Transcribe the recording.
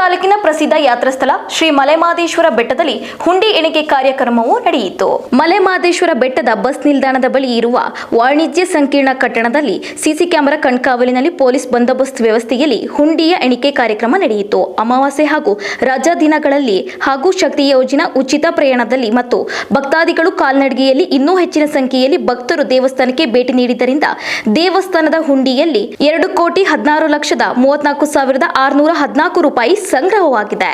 ತಾಲೂಕಿನ ಪ್ರಸಿದ್ಧ ಯಾತ್ರಾಸ್ಥಳ ಶ್ರೀ ಮಲೆಮಾದೇಶ್ವರ ಬೆಟ್ಟದಲ್ಲಿ ಹುಂಡಿ ಎಣಿಕೆ ಕಾರ್ಯಕ್ರಮವು ನಡೆಯಿತು. ಮಲೆಮಾದೇಶ್ವರ ಬೆಟ್ಟದ ಬಸ್ ನಿಲ್ದಾಣದ ಬಳಿ ಇರುವ ವಾಣಿಜ್ಯ ಸಂಕೀರ್ಣ ಕಟ್ಟಡದಲ್ಲಿ ಸಿಸಿ ಕ್ಯಾಮೆರಾ ಕಣ್ಕಾವಲಿನಲ್ಲಿ ಪೊಲೀಸ್ ಬಂದೋಬಸ್ತ್ ವ್ಯವಸ್ಥೆಯಲ್ಲಿ ಹುಂಡಿಯ ಎಣಿಕೆ ಕಾರ್ಯಕ್ರಮ ನಡೆಯಿತು. ಅಮಾವಾಸ್ಯೆ ಹಾಗೂ ರಜಾ ದಿನಗಳಲ್ಲಿ ಹಾಗೂ ಶಕ್ತಿ ಯೋಜನಾ ಉಚಿತ ಪ್ರಯಾಣದಲ್ಲಿ ಮತ್ತು ಭಕ್ತಾದಿಗಳು ಕಾಲ್ನಡಿಗೆಯಲ್ಲಿ ಇನ್ನೂ ಹೆಚ್ಚಿನ ಸಂಖ್ಯೆಯಲ್ಲಿ ಭಕ್ತರು ದೇವಸ್ಥಾನಕ್ಕೆ ಭೇಟಿ ನೀಡಿದ್ದರಿಂದ ದೇವಸ್ಥಾನದ ಹುಂಡಿಯಲ್ಲಿ ಎರಡು ಕೋಟಿ ಹದಿನಾರು ಲಕ್ಷದ ಮೂವತ್ನಾಲ್ಕು ಸಾವಿರದ ಆರುನೂರ ಹದಿನಾಲ್ಕು ರೂಪಾಯಿ ಸಂಗ್ರಹವಾಗಿದೆ.